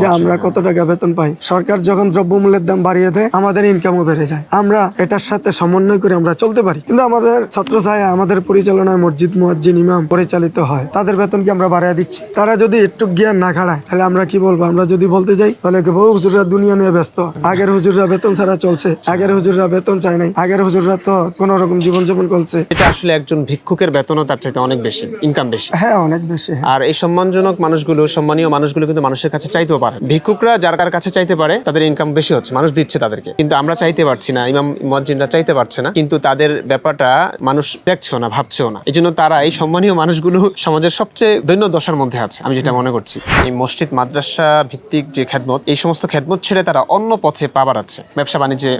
যে আমরা কত টাকা বেতন পাই। সরকার যখন দ্রব্যমূল্যের দাম বাড়িয়ে দেয় আমাদের ইনকামও বেড়ে যায়। আমরা এটার সাথে সমন্বয় করে আমরা চলতে পারি। কিন্তু আমাদের ছাত্র ছায়া আমাদের পরিচালনায় মসজিদ মুয়াজ্জিন ইমাম পরিচালিত হয়। তাদের বেতন কি আমরা বাড়িয়ে দিচ্ছি। তারা যদি একটু জ্ঞান না খাড়ায় তাহলে আমরা কি বলব? আমরা যদি বলতে যাই তাহলে কি বহু হুজুররা দুনিয়া নিয়ে ব্যস্ত। আগের হুজুররা বেতন ছাড়া চলছে। আগের হুজুররা বেতন চায় নাই। আগের হুজুররা তো কোন রকম জীবনযাপন করছে। এটা আসলে একজন ভিক্ষুকের বেতনও তার চাইতে অনেক বেশি ইনকাম বেশি। হ্যাঁ অনেক বেশি হ্যাঁ। আর এই সম্মানজনক মানুষগুলো সম্মানীয় মানুষগুলো কিন্তু মানুষের কাছে চাইতেও পারে ভিক্ষুকরা যার কার কাছে চাইতে পারে তাদের ইনকাম বেশি হচ্ছে মানুষ দিচ্ছে তাদেরকে। কিন্তু আমরা চাইতে পারছি না ইমাম মজ্জিনরা চাইতে পারছে না কিন্তু তাদের ব্যাপারটা মানুষ দেখছেও না ভাবছেও না। এই জন্য তারা এই সম্মানীয় মানুষগুলো সমাজের সবচেয়ে দৈন্য দশার মধ্যে আছে আমি যেটা মনে করছি। এই মসজিদ মাদ্রাসা ভিত্তিক যে খেদমত এই সমস্ত খেদমত ছেড়ে তারা অন্য পথে পা বাড়াচ্ছে। ব্যবসা বাণিজ্যে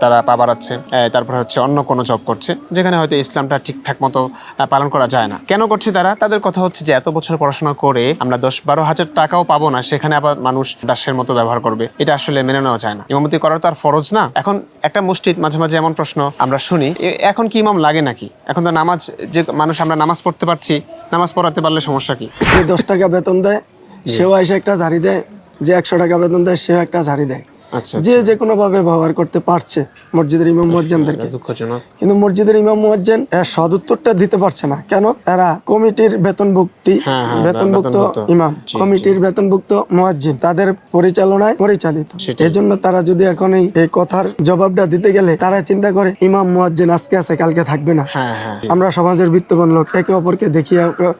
তারা পা বাড়াচ্ছে আহ, তারপর হচ্ছে অন্য কোনো জব করছে যেখানে হয়তো ইসলামটা ঠিকঠাক মতো পালন করা যায় না। কেন করছে তারা? তাদের কথা হচ্ছে যে এত বছর পড়াশোনা করে আমরা দশ বারো হাজার টাকাও পাবো না সেখানে আবার মানুষ দাসের মতো ব্যবহার করবে। এটা আসলে মেনে নেওয়া যায় না। ইমামতি করার তো আর ফরজ না। এখন একটা মসজিদ মাঝে মাঝে এমন প্রশ্ন আমরা শুনি এখন কি ইমাম লাগে নাকি? এখন তো নামাজ যে মানুষ আমরা নামাজ পড়তে পারছি নামাজ পড়াতে পারলে সমস্যা কি? যে দশ টাকা বেতন দেয় সেও এসে একটা ঝাড়ি দেয় যে একশো টাকা বেতন দেয় সেও একটা ঝাড়ি দেয়। যে যে কোনো ভাবে ব্যবহার করতে পারছে মসজিদের ইমাম মুয়াজ্জিনদেরকে দুঃখজনক। কিন্তু মসজিদের ইমাম মুয়াজ্জিন এর সদুত্তরটা দিতে পারছে না। কেন? এরা কমিটির বেতনভুক্তি হ্যাঁ, হ্যাঁ, বেতনভুক্ত। ইমাম। কমিটির বেতনভুক্ত মুয়াজ্জিন। তাদের পরিচালনায় পরিচালিত। সেটাই। এই জন্য তারা যদি এখন এই কথার জবাবটা দিতে গেলে তারা চিন্তা করে ইমাম মুয়াজ্জিন আজকে আছে কালকে থাকবে না। হ্যাঁ আমরা সমাজের বিত্তবান লোক একে অপরকে দেখি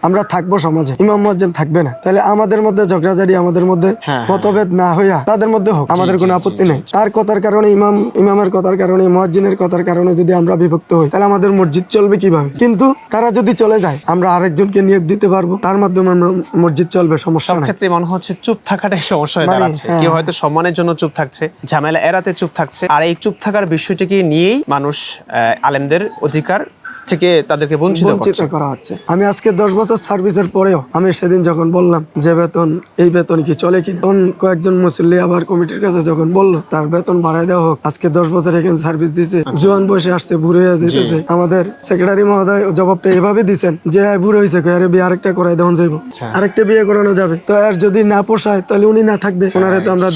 আমরা থাকব সমাজে। ইমাম মুয়াজ্জিন থাকবে না। তাহলে আমাদের মধ্যে ঝগড়াঝাড়ি আমাদের মধ্যে মতভেদ না হইয়া তাদের মধ্যে হোক। আমাদের কোনো আপত্তি নেই। তার কথার কারণে ইমাম ইমামের কথার কারণে মুয়াজ্জিনের কথার কারণে যদি আমরা বিভক্ত হই তাহলে আমাদের মসজিদ চলবে কীভাবে? কিন্তু তারা যদি চলে যায় আমরা আরেকজনকে নিয়োগ দিতে পারব। তার মাধ্যমে আমরা মসজিদ চলবে সমস্যা নাই। ক্ষেত্রে মনে হচ্ছে চুপ থাকাটাই সমস্যা হয়ে মানে, দাঁড়াচ্ছে। হ্যাঁ। কেউ হয়তো সম্মানের জন্য চুপ থাকছে ঝামেলা এড়াতে চুপ থাকছে। আর এই চুপ থাকার বিষয়টিকে নিয়েই মানুষ আহ, আলেমদের অধিকার থেকে তাদেরকে বঞ্চিত করা হচ্ছে। আমি আজকে দশ বছর সার্ভিসের পরেও আমি সেদিন যখন বললাম যে বেতন এই বেতন কি চলে কি তখন কয়েকজন মুসল্লি আবার কমিটির কাছে যখন বলল তার বেতন বাড়াই দেওয়া হোক আজকে দশ বছর এখানে সার্ভিস দিছে। জোয়ান বসে আসছে বুড়ো হয়ে যেতেছে। আমাদের সেক্রেটারি মহোদয় জবাবটা এভাবে দিছেন যে "এই বুড়ো হয়েছে আরে বিয়ে আরেকটা করাই দেওয়া যাইব। আচ্ছা। আরেকটা বিয়ে করানো যাবে। তো আর যদি না পোষায় তাহলে উনি না থাকবে। ওনারে তো আমরা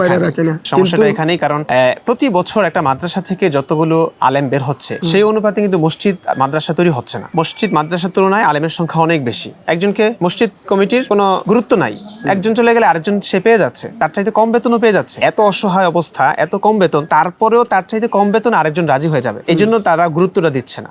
বাইরে রাখি না। সমস্যাটা এখানেই কারণ প্রতি বছর একটা মাদ্রাসা থেকে যতগুলো আলেম বের হচ্ছে সেই অনুপাতে কিন্তু মসজিদ মাদ্রাসা তৈরি হচ্ছে না। মসজিদ মাদ্রাসার তুলনায় আলেমের সংখ্যা অনেক বেশি। একজনকে মসজিদ কমিটির কোনো গুরুত্ব নাই। একজন চলে গেলে আরেকজন সে পেয়ে যাচ্ছে। তার চাইতে কম বেতনও পেয়ে যাচ্ছে। এত অসহায় অবস্থা এত কম বেতন তারপরেও তার চাইতে কম বেতন আরেকজন রাজি হয়ে যাবে। এই জন্য তারা গুরুত্বটা দিচ্ছে না।